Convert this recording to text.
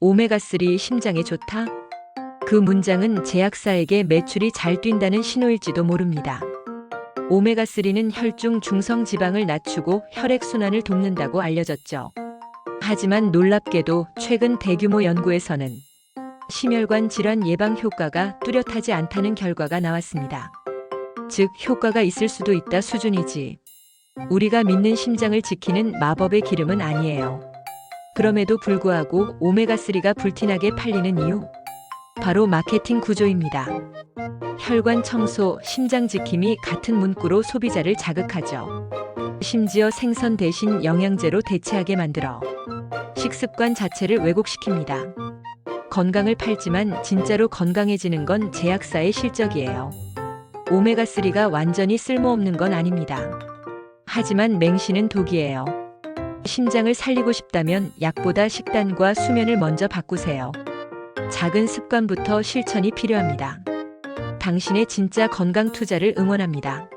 오메가3 심장에 좋다? 그 문장은 제약사에게 매출이 잘 뛴다는 신호일지도 모릅니다. 오메가3는 혈중 중성 지방을 낮추고 혈액순환을 돕는다고 알려졌죠. 하지만 놀랍게도 최근 대규모 연구에서는 심혈관 질환 예방 효과가 뚜렷하지 않다는 결과가 나왔습니다. 즉, 효과가 있을 수도 있다 수준이지. 우리가 믿는 심장을 지키는 마법의 기름은 아니에요. 그럼에도 불구하고 오메가3가 불티나게 팔리는 이유? 바로 마케팅 구조입니다. 혈관 청소, 심장 지킴이 같은 문구로 소비자를 자극하죠. 심지어 생선 대신 영양제로 대체하게 만들어 식습관 자체를 왜곡시킵니다. 건강을 팔지만 진짜로 건강해지는 건 제약사의 실적이에요. 오메가3가 완전히 쓸모없는 건 아닙니다. 하지만 맹신은 독이에요. 심장을 살리고 싶다면 약보다 식단과 수면을 먼저 바꾸세요. 작은 습관부터 실천이 필요합니다. 당신의 진짜 건강 투자를 응원합니다.